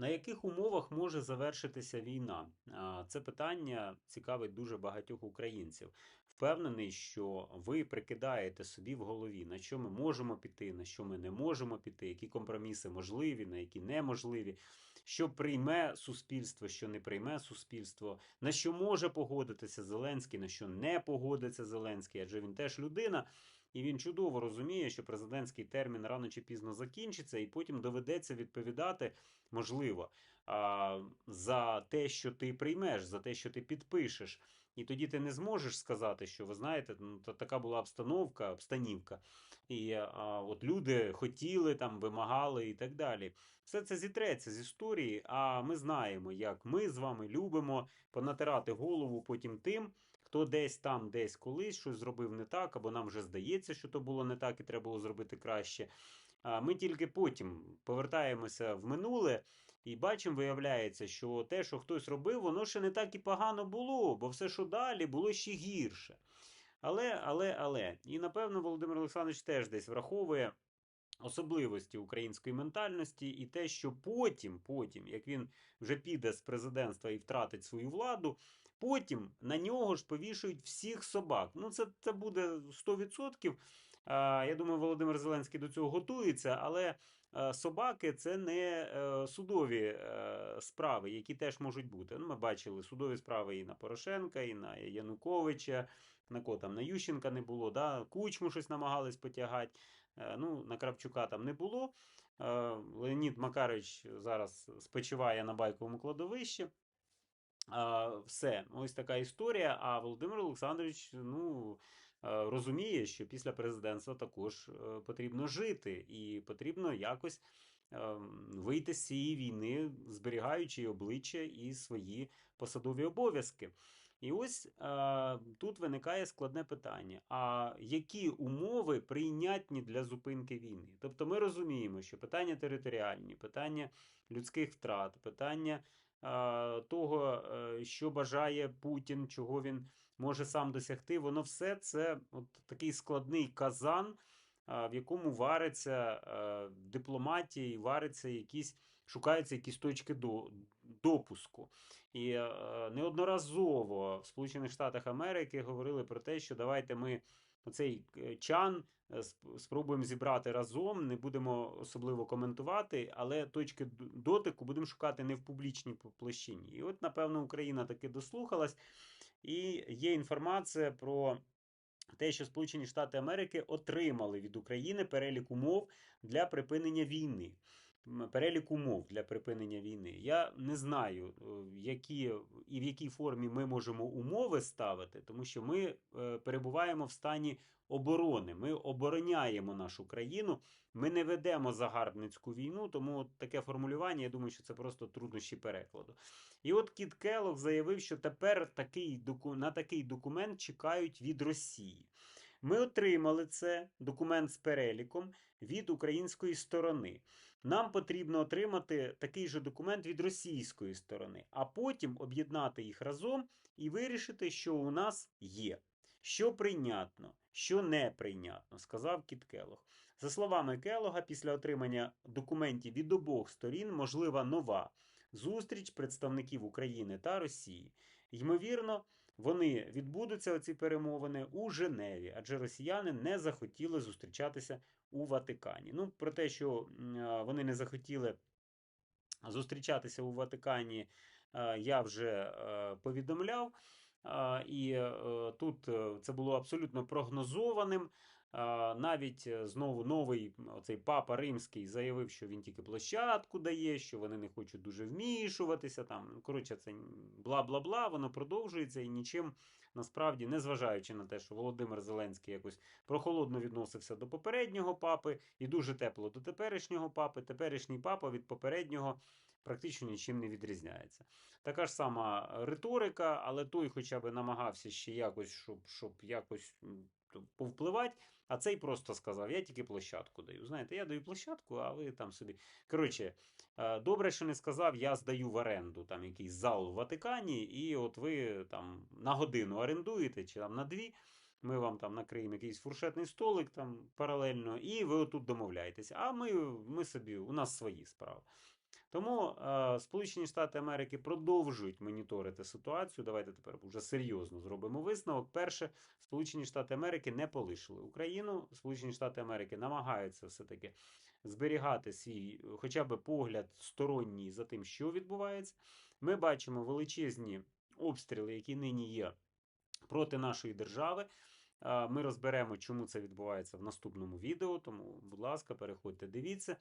На яких умовах може завершитися війна? Це питання цікавить дуже багатьох українців. Впевнений, що ви прикидаєте собі в голові, на що ми можемо піти, на що ми не можемо піти, які компроміси можливі, на які неможливі, що прийме суспільство, що не прийме суспільство, на що може погодитися Зеленський, на що не погодиться Зеленський, адже він теж людина. І він чудово розуміє, що президентський термін рано чи пізно закінчиться, і потім доведеться відповідати, можливо, а, за те, що ти приймеш, за те, що ти підпишеш. І тоді ти не зможеш сказати, що ви знаєте, ну така була обстановка, обстанівка. І а, от люди хотіли там, вимагали і так далі. Все це зітреться з історії. А ми знаємо, як ми з вами любимо понатирати голову потім тим, хто десь там, десь колись щось зробив не так, або нам вже здається, що то було не так і треба було зробити краще. Ми тільки потім повертаємося в минуле і бачимо, виявляється, що те, що хтось робив, воно ще не так і погано було, бо все, що далі, було ще гірше. Але, але, але. І напевно, Володимир Олександрович теж десь враховує особливості української ментальності і те, що потім, потім, як він вже піде з президентства і втратить свою владу, потім на нього ж повішують всіх собак. Ну, це, це буде 100%. А, Я думаю, Володимир Зеленський до цього готується, але е, собаки це не е, судові е, справи, які теж можуть бути. Ну, Ми бачили судові справи і на Порошенка, і на Януковича, на кого там на Ющенка не було, да? Кучму щось намагались потягати. Ну, на Кравчука там не було. Леонід Макарович зараз спочиває на байковому кладовищі. Все, ось така історія. А Володимир Олександрович, ну. Розуміє, що після президентства також е, потрібно жити, і потрібно якось ем, вийти з цієї війни, зберігаючи обличчя і свої посадові обов'язки. І ось тут виникає складне питання: а які умови прийнятні для зупинки війни? Тобто ми розуміємо, що питання територіальні, питання людських втрат, питання того, е, що бажає Путін, чого він може сам досягти, воно все це от такий складний казан, в якому вариться і вариться якісь. Шукаються якісь точки до, допуску. І е, неодноразово в Сполучених Штатах Америки говорили про те, що давайте ми цей е, чан е, спробуємо зібрати разом, не будемо особливо коментувати, але точки дотику будемо шукати не в публічній площині. І от, напевно, Україна таки дослухалась, і є інформація про. Те, що Сполучені Штати Америки отримали від України перелік умов для припинення війни перелік умов для припинення війни. Я не знаю, е, які і в якій формі ми можемо умови ставити, тому що ми е, перебуваємо в стані оборони. Ми обороняємо нашу країну, ми не ведемо загарбницьку війну, тому таке формулювання, я думаю, що це просто труднощі перекладу. І от Кіт Келлог заявив, що тепер такий, на такий документ чекають від Росії. Ми отримали це документ з переліком від української сторони. Нам потрібно отримати такий же документ від російської сторони, а потім об'єднати їх разом і вирішити, що у нас є. Що прийнятно, що неприйнятно, сказав Кіт Келог. За словами Келога, після отримання документів від обох сторін можлива нова зустріч представників України та Росії. Ймовірно, вони відбудуться оці перемовини у Женеві, адже росіяни не захотіли зустрічатися у Ватикані. Ну, про те, що вони не захотіли зустрічатися у Ватикані, я вже е, повідомляв. І е, тут е, це було абсолютно прогнозованим. Навіть е, знову новий оцей папа римський заявив, що він тільки площадку дає, що вони не хочуть дуже вмішуватися. Там коротше, це бла бла бла. Воно продовжується і нічим насправді, незважаючи на те, що Володимир Зеленський якось прохолодно відносився до попереднього папи і дуже тепло до теперішнього папи. Теперішній папа від попереднього. Практично нічим не відрізняється. Така ж сама риторика, але той хоча б намагався ще якось, щоб щоб якось повпливати. А цей просто сказав: я тільки площадку даю. Знаєте, я даю площадку, а ви там собі. Коротше, е, добре, що не сказав, я здаю в оренду там якийсь зал в Ватикані, і от ви там на годину орендуєте чи там на дві. Ми вам там накриємо якийсь фуршетний столик там паралельно, і ви отут домовляєтесь. А ми ми собі, у нас свої справи. Тому е, Сполучені Штати Америки продовжують моніторити ситуацію. Давайте тепер вже серйозно зробимо висновок. Перше, Сполучені Штати Америки не полишили Україну. Сполучені Штати Америки намагаються все-таки зберігати свій, хоча б погляд сторонній за тим, що відбувається. Ми бачимо величезні обстріли, які нині є проти нашої держави. Ми розберемо, чому це відбувається в наступному відео. Тому, будь ласка, переходьте, дивіться.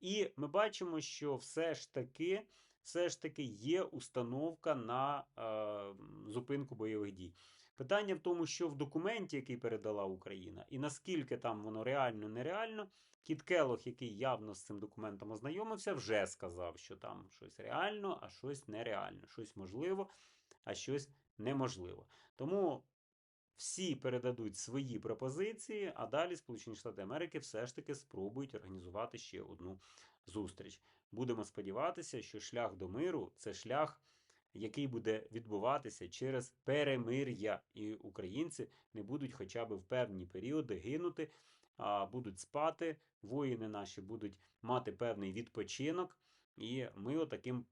І ми бачимо, що все ж таки, все ж таки є установка на е, зупинку бойових дій. Питання в тому, що в документі, який передала Україна, і наскільки там воно реально нереально, Кіт Келох, який явно з цим документом ознайомився, вже сказав, що там щось реально, а щось нереально, щось можливо, а щось неможливо. Тому всі передадуть свої пропозиції, а далі Сполучені Штати Америки все ж таки спробують організувати ще одну зустріч. Будемо сподіватися, що шлях до миру це шлях, який буде відбуватися через перемир'я, і українці не будуть хоча б в певні періоди гинути, а будуть спати. Воїни наші будуть мати певний відпочинок, і ми отаким.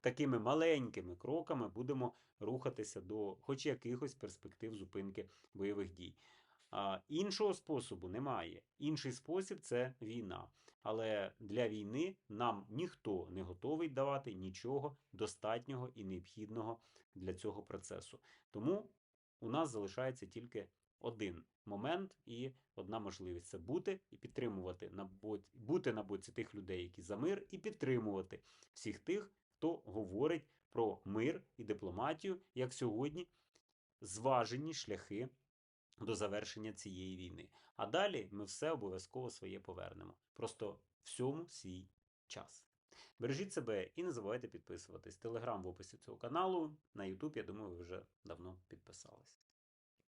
Такими маленькими кроками будемо рухатися до хоч якихось перспектив зупинки бойових дій. Іншого способу немає. Інший спосіб це війна. Але для війни нам ніхто не готовий давати нічого достатнього і необхідного для цього процесу. Тому у нас залишається тільки один момент і одна можливість це бути і підтримувати на боці, бути на боці тих людей, які за мир, і підтримувати всіх тих, хто говорить про мир і дипломатію, як сьогодні зважені шляхи до завершення цієї війни. А далі ми все обов'язково своє повернемо. Просто всьому свій час. Бережіть себе і не забувайте підписуватись. Телеграм в описі цього каналу. На Ютуб, я думаю, ви вже давно підписались.